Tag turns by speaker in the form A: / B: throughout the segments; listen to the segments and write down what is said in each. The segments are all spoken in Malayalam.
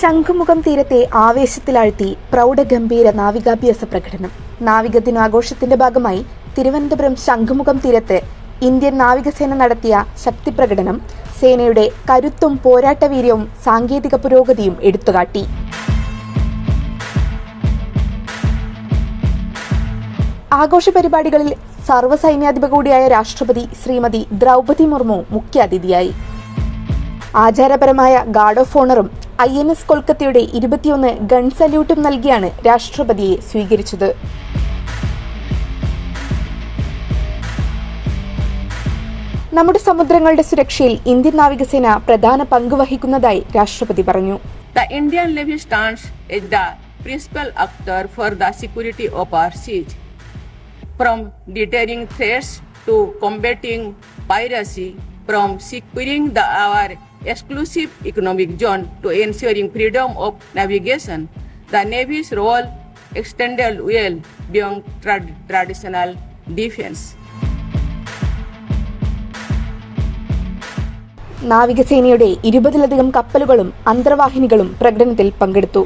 A: ശംഖുമുഖം തീരത്തെ ആവേശത്തിലാഴ്ത്തി പ്രൗഢഗംഭീര നാവികാഭ്യാസ പ്രകടനം. നാവിക ദിനാഘോഷത്തിന്റെ ഭാഗമായി തിരുവനന്തപുരം ശംഖുമുഖം തീരത്ത് ഇന്ത്യൻ നാവികസേന നടത്തിയ ശക്തി പ്രകടനം സേനയുടെ കരുത്തും പോരാട്ടവീര്യവും സാങ്കേതിക പുരോഗതിയും എടുത്തുകാട്ടി. ആഘോഷ പരിപാടികളിൽ സർവസൈന്യാധിപ കൂടിയായ രാഷ്ട്രപതി ശ്രീമതി ദ്രൗപതി മുർമു മുഖ്യാതിഥിയായി. ആചാരപരമായ ഗാർഡ് ഓഫ് ഓണറും ഐ എൻ എസ് കൊൽക്കത്തയുടെ ഇരുപത്തിയൊന്ന് ഗൺ സല്യൂട്ടും നൽകിയാണ് രാഷ്ട്രപതിയെ സ്വീകരിച്ചത്. നമ്മുടെ സമുദ്രങ്ങളുടെ സുരക്ഷയിൽ ഇന്ത്യൻ നാവികസേന പ്രധാന പങ്ക് വഹിക്കുന്നതായി രാഷ്ട്രപതി പറഞ്ഞു.
B: The Indian Navy stands the principal actor for the security of our seas from threats to combating piracy, from securing the, our exclusive economic zone to ensuring freedom of navigation, the Navy's role extended well beyond tra traditional defense.
A: നാവികസേനയുടെ ഇരുപതിലധികം കപ്പലുകളും അന്തർവാഹിനികളും പ്രകടനത്തിൽ പങ്കെടുത്തു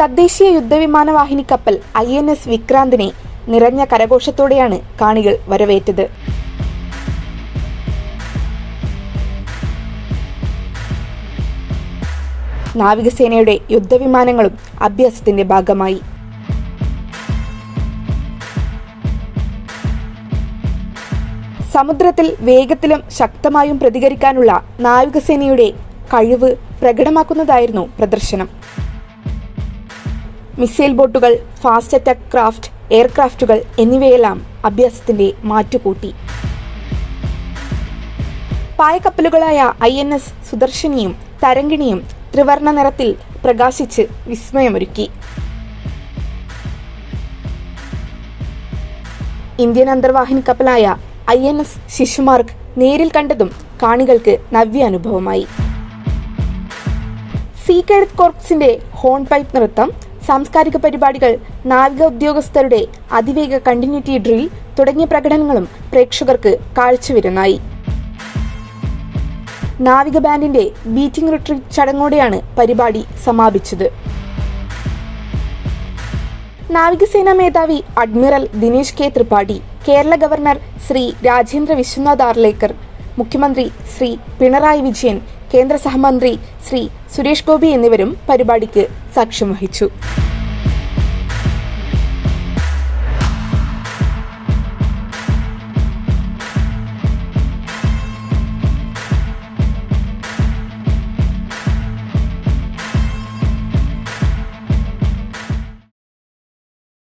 A: തദ്ദേശീയ യുദ്ധവിമാനവാഹിനി കപ്പൽ ഐ എൻ എസ് വിക്രാന്തിനെ നിറഞ്ഞ കരഘോഷത്തോടെയാണ് കാണികൾ വരവേറ്റത്. നാവികസേനയുടെ യുദ്ധവിമാനങ്ങളും അഭ്യാസത്തിന്റെ ഭാഗമായി. സമുദ്രത്തിൽ വേഗത്തിലും ശക്തമായും പ്രതികരിക്കാനുള്ള നാവികസേനയുടെ കഴിവ് പ്രകടമാക്കുന്നതായിരുന്നു പ്രദർശനം. മിസൈൽ ബോട്ടുകൾ ഫാസ്റ്റ് അറ്റാക്ക് ക്രാഫ്റ്റ് എയർക്രാഫ്റ്റുകൾ എന്നിവയെല്ലാം അഭ്യാസത്തിന്റെ മാറ്റുകൂട്ടി. പായക്കപ്പലുകളായ ഐ എൻ എസ് സുദർശനിയും തരങ്കിണിയും ത്രിവർണ നിറത്തിൽ പ്രകാശിച്ച് വിസ്മയമൊരുക്കി. ഇന്ത്യൻ അന്തർവാഹിനി കപ്പലായ ഐ എൻ എസ് ശിശുമാർക്ക് നേരിൽ കണ്ടതും കാണികൾക്ക് നവ്യാനുഭവമായി. സീ കേഡറ്റ് കോർപ്സിന്റെ ഹോൺ പൈപ്പ് നൃത്തം സാംസ്കാരിക പരിപാടികൾ നാവിക ഉദ്യോഗസ്ഥരുടെ അതിവേഗ കണ്ടിന്യൂറ്റി ഡ്രിൽ തുടങ്ങിയ പ്രകടനങ്ങളും പ്രേക്ഷകർക്ക് കാഴ്ചവിരുന്നായി. നാവിക ബാൻഡിന്റെ ബീറ്റിംഗ് റിട്രീറ്റ് ചടങ്ങോടെയാണ് പരിപാടി സമാപിച്ചത്. നാവികസേനാ മേധാവി admiral Dinesh K. Tripathi Kerala governor Shri Rajendra Vishwanath Arlekar മുഖ്യമന്ത്രി ശ്രീ പിണറായി വിജയൻ കേന്ദ്ര സഹമന്ത്രി ശ്രീ സുരേഷ് ഗോപി എന്നിവരും പരിപാടിക്ക് സാക്ഷ്യം വഹിച്ചു